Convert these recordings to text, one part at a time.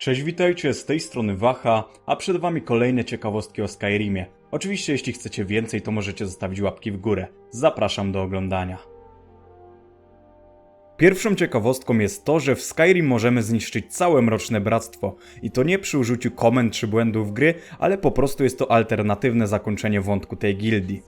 Cześć, witajcie, z tej strony Wacha, a przed wami kolejne ciekawostki o Skyrimie. Oczywiście jeśli chcecie więcej, to możecie zostawić łapki w górę. Zapraszam do oglądania. Pierwszą ciekawostką jest to, że w Skyrim możemy zniszczyć całe Mroczne Bractwo. I to nie przy użyciu komend czy błędów gry, ale po prostu jest to alternatywne zakończenie wątku tej gildii.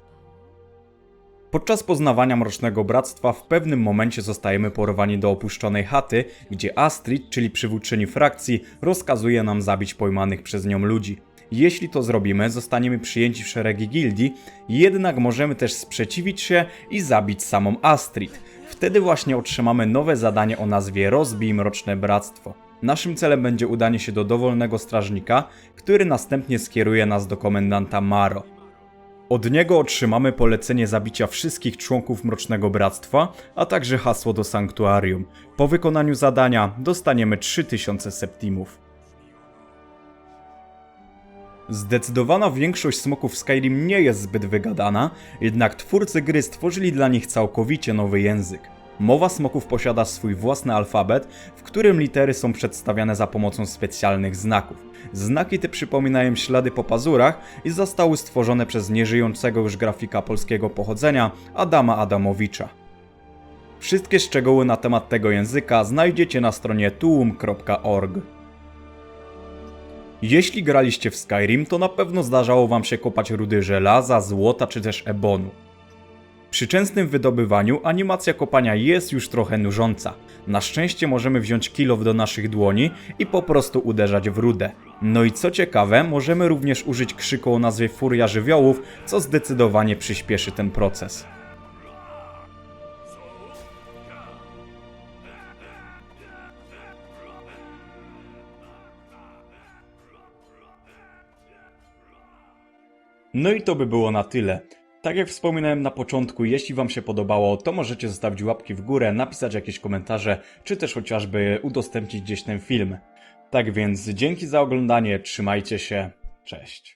Podczas poznawania Mrocznego Bractwa w pewnym momencie zostajemy porwani do opuszczonej chaty, gdzie Astrid, czyli przywódczyni frakcji, rozkazuje nam zabić pojmanych przez nią ludzi. Jeśli to zrobimy, zostaniemy przyjęci w szeregi gildii, jednak możemy też sprzeciwić się i zabić samą Astrid. Wtedy właśnie otrzymamy nowe zadanie o nazwie Rozbij Mroczne Bractwo. Naszym celem będzie udanie się do dowolnego strażnika, który następnie skieruje nas do komendanta Maro. Od niego otrzymamy polecenie zabicia wszystkich członków Mrocznego Bractwa, a także hasło do sanktuarium. Po wykonaniu zadania dostaniemy 3000 septimów. Zdecydowana większość smoków w Skyrim nie jest zbyt wygadana, jednak twórcy gry stworzyli dla nich całkowicie nowy język. Mowa smoków posiada swój własny alfabet, w którym litery są przedstawiane za pomocą specjalnych znaków. Znaki te przypominają ślady po pazurach i zostały stworzone przez nieżyjącego już grafika polskiego pochodzenia Adama Adamowicza. Wszystkie szczegóły na temat tego języka znajdziecie na stronie tuum.org. Jeśli graliście w Skyrim, to na pewno zdarzało wam się kopać rudy żelaza, złota czy też ebonu. Przy częstym wydobywaniu animacja kopania jest już trochę nużąca. Na szczęście możemy wziąć kilow do naszych dłoni i po prostu uderzać w rudę. No i co ciekawe, możemy również użyć krzyku o nazwie Furia Żywiołów, co zdecydowanie przyspieszy ten proces. No i to by było na tyle. Tak jak wspominałem na początku, jeśli Wam się podobało, to możecie zostawić łapki w górę, napisać jakieś komentarze, czy też chociażby udostępnić gdzieś ten film. Tak więc dzięki za oglądanie, trzymajcie się, cześć.